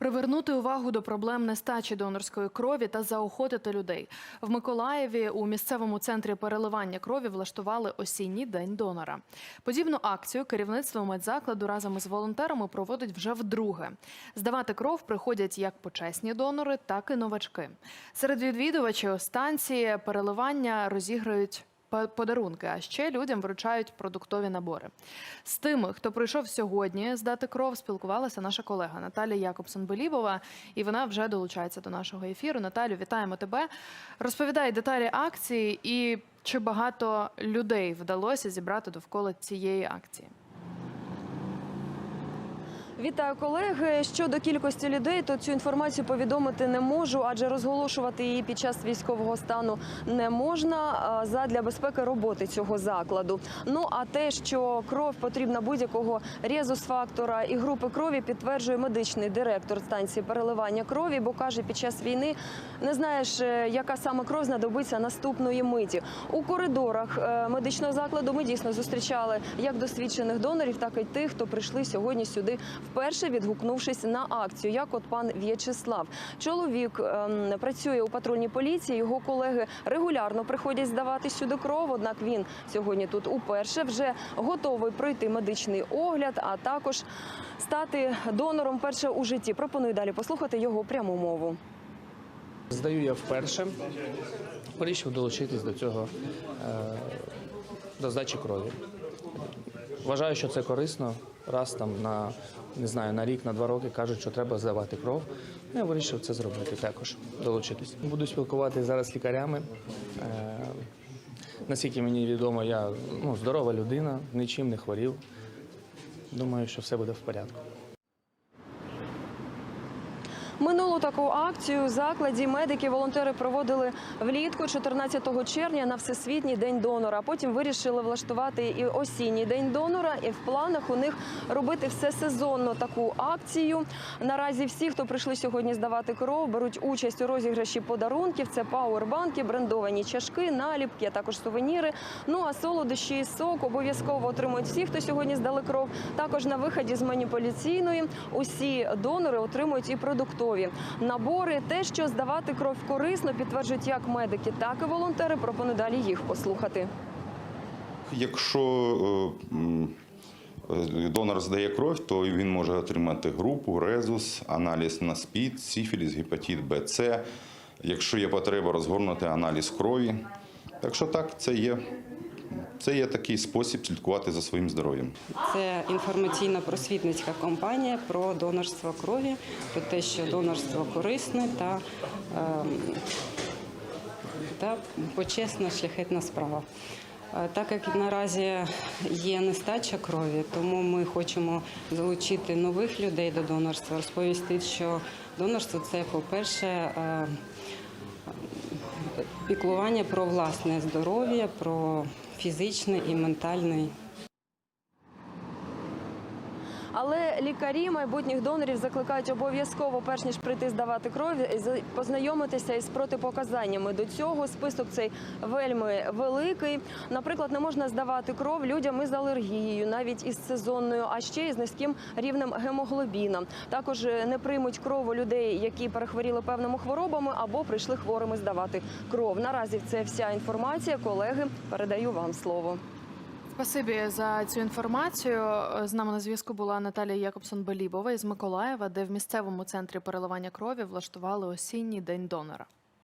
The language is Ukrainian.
Привернути увагу до проблем нестачі донорської крові та заохотити людей в Миколаєві у місцевому центрі переливання крові влаштували осінній день донора. Подібну акцію керівництво медзакладу разом із волонтерами проводить вже вдруге. Здавати кров приходять як почесні донори, так і новачки. Серед відвідувачів станції переливання розіграють подарунки, а ще людям вручають продуктові набори. З тими, хто прийшов сьогодні здати кров, спілкувалася наша колега Наталія Якобсон-Белібова, і вона вже долучається до нашого ефіру. Наталю, вітаємо тебе. Розповідай деталі акції і чи багато людей вдалося зібрати довкола цієї акції. Вітаю колеги. Щодо кількості людей, то цю інформацію повідомити не можу, адже розголошувати її під час військового стану не можна задля безпеки роботи цього закладу. Ну а те, що кров потрібна будь-якого резус-фактора і групи крові, підтверджує медичний директор станції переливання крові, бо каже, під час війни не знаєш, е, яка саме кров знадобиться наступної миті. У коридорах е, медичного закладу ми дійсно зустрічали як досвідчених донорів, так і тих, хто прийшли сьогодні сюди вперше відгукнувшись на акцію, як от пан В'ячеслав. Чоловік ем, працює у патрульній поліції. Його колеги регулярно приходять здавати сюди кров. Однак він сьогодні тут уперше вже готовий пройти медичний огляд, а також стати донором перше у житті. Пропоную далі послухати його пряму мову. Здаю я вперше. Вирішив долучитись до цього е, до здачі крові. Вважаю, що це корисно. Раз там на не знаю, на рік, на два роки кажуть, що треба здавати кров. Я вирішив це зробити також, долучитись. Буду спілкуватися зараз з лікарями. Е, наскільки мені відомо, я ну, здорова людина, нічим не хворів. Думаю, що все буде в порядку. Минулу таку акцію закладі медики волонтери проводили влітку 14 червня на всесвітній день донора. Потім вирішили влаштувати і осінній день донора. І в планах у них робити все сезонно таку акцію. Наразі всі, хто прийшли сьогодні здавати кров, беруть участь у розіграші подарунків. Це пауербанки, брендовані чашки, наліпки, а також сувеніри. Ну а солодощі і сок обов'язково отримують всі, хто сьогодні здали кров. Також на виході з маніпуляційної усі донори отримують і продуктові набори. Те, що здавати кров корисно, підтверджують як медики, так і волонтери. Пропоную далі їх послухати. Якщо е, е, донор здає кров, то він може отримати групу, резус, аналіз на СПІД, сифіліс, гепатит Б, С. Якщо є потреба розгорнути аналіз крові. Так що так, це є, це є такий спосіб слідкувати за своїм здоров'ям. Це інформаційно-просвітницька кампанія про донорство крові, про те, що донорство корисне та, ем, та почесна шляхетна справа. Е, Так як наразі є нестача крові, тому ми хочемо залучити нових людей до донорства, розповісти, що донорство це, по-перше, е, піклування про власне здоров'я, про фізичне і ментальне Але лікарі майбутніх донорів закликають обов'язково, перш ніж прийти здавати кров, з- познайомитися із протипоказаннями. До цього список цей вельми великий. Наприклад, не можна здавати кров людям із алергією, навіть із сезонною, а ще із низьким рівнем гемоглобіна. Також е, не приймуть кров у людей, які перехворіли певними хворобами або прийшли хворими здавати кров. Наразі це вся інформація. Колеги, передаю вам слово. Спасибі за цю інформацію. З нами на зв'язку була Наталія Якобсон-Белібова із Миколаєва, де в місцевому центрі переливання крові влаштували осінній день донора.